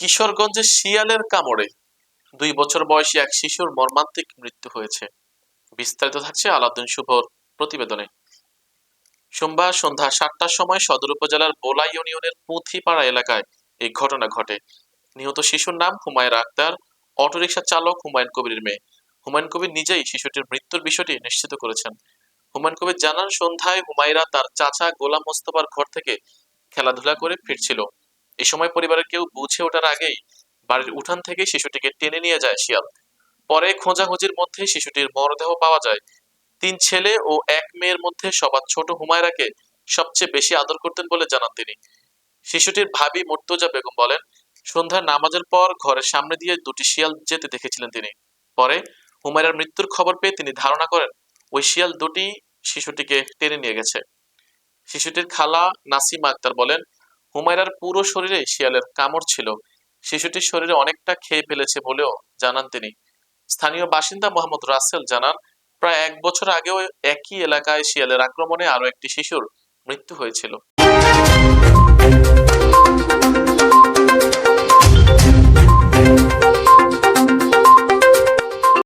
কিশোরগঞ্জে শিয়ালের কামড়ে দুই বছর বয়সী এক শিশুর মর্মান্তিক মৃত্যু হয়েছে। বিস্তারিত থাকছে আলাউদ্দিন শুভর প্রতিবেদনে। সোমবার সন্ধ্যা সাতটার সময় সদর উপজেলার বোলা ইউনিয়নের পুঁথিপাড়া এলাকায় এই ঘটনা ঘটে। নিহত শিশুর নাম হুমায়রা আক্তার, অটোরিকশা চালক হুমায়ুন কবিরের মেয়ে। হুমায়ুন কবির নিজেই শিশুটির মৃত্যুর বিষয়টি নিশ্চিত করেছেন। হুমায়ুন কবির জানান, সন্ধ্যায় হুমায়রা তার চাচা গোলাম মোস্তফার ঘর থেকে খেলাধুলা করে ফিরছিল। এ সময় পরিবারের কেউ বুঝে ওঠার আগেই বাড়ির উঠান থেকে শিশুটিকে টেনে নিয়ে যায় শিয়াল। পরে খোঁজাখুঁজির মধ্যে শিশুটির মরদেহ পাওয়া যায়। তিন ছেলে ও এক মেয়ের মধ্যে সবার ছোট হুমায়রাকে সবচেয়ে বেশি আদর করতেন বলে জানান তিনি। শিশুটির ভাবি মুর্তজা বেগম বলেন, সন্ধ্যার নামাজের পর ঘরের সামনে দিয়ে দুটি শিয়াল যেতে দেখেছিলেন তিনি। পরে হুমায়রার মৃত্যুর খবর পেয়ে তিনি ধারণা করেন, ওই শিয়াল দুটি শিশুটিকে টেনে নিয়ে গেছে। শিশুটির খালা নাসিমা আক্তার বলেন হুমায়রার পুরো শরীরে শিয়ালের কামড় ছিল। শিশুটির শরীরে অনেকটা খেয়ে ফেলেছে বলেও জানান তিনি। স্থানীয় বাসিন্দা মোহাম্মদ রাসেল জানান, প্রায় এক বছর আগেও একই এলাকায় শিয়ালের আক্রমণে আরও একটি শিশুর মৃত্যু হয়েছিল।